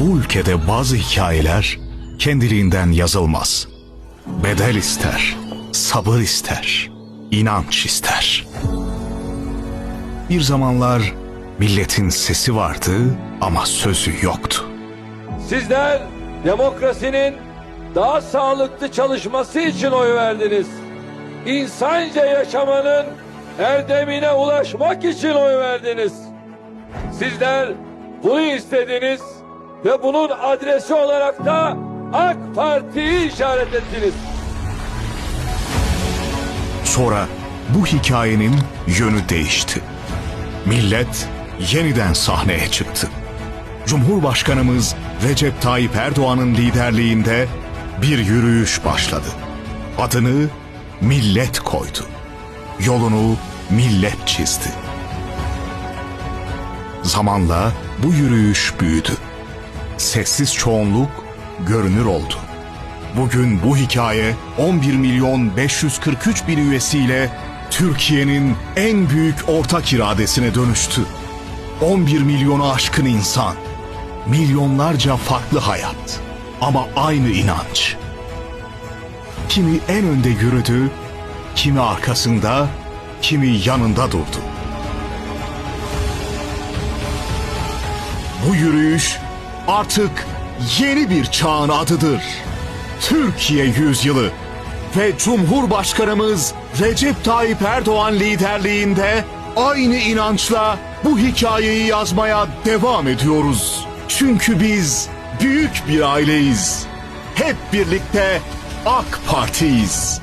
Bu ülkede bazı hikayeler kendiliğinden yazılmaz. Bedel ister, sabır ister, inanç ister. Bir zamanlar milletin sesi vardı ama sözü yoktu. Sizler demokrasinin daha sağlıklı çalışması için oy verdiniz. İnsanca yaşamanın erdemine ulaşmak için oy verdiniz. Sizler bunu istediniz ve bunun adresi olarak da AK Parti'yi işaret ettiniz. Sonra bu hikayenin yönü değişti. Millet yeniden sahneye çıktı. Cumhurbaşkanımız Recep Tayyip Erdoğan'ın liderliğinde bir yürüyüş başladı. Adını millet koydu. Yolunu millet çizdi. Zamanla bu yürüyüş büyüdü. Sessiz çoğunluk görünür oldu. Bugün bu hikaye 11 milyon 543 bin üyesiyle Türkiye'nin en büyük ortak iradesine dönüştü. 11 milyonu aşkın insan, milyonlarca farklı hayat ama aynı inanç. Kimi en önde yürüdü, kimi arkasında, kimi yanında durdu. Bu yürüyüş artık yeni bir çağın adıdır. Türkiye yüzyılı ve Cumhurbaşkanımız Recep Tayyip Erdoğan liderliğinde aynı inançla bu hikayeyi yazmaya devam ediyoruz. Çünkü biz büyük bir aileyiz. Hep birlikte AK Parti'yiz.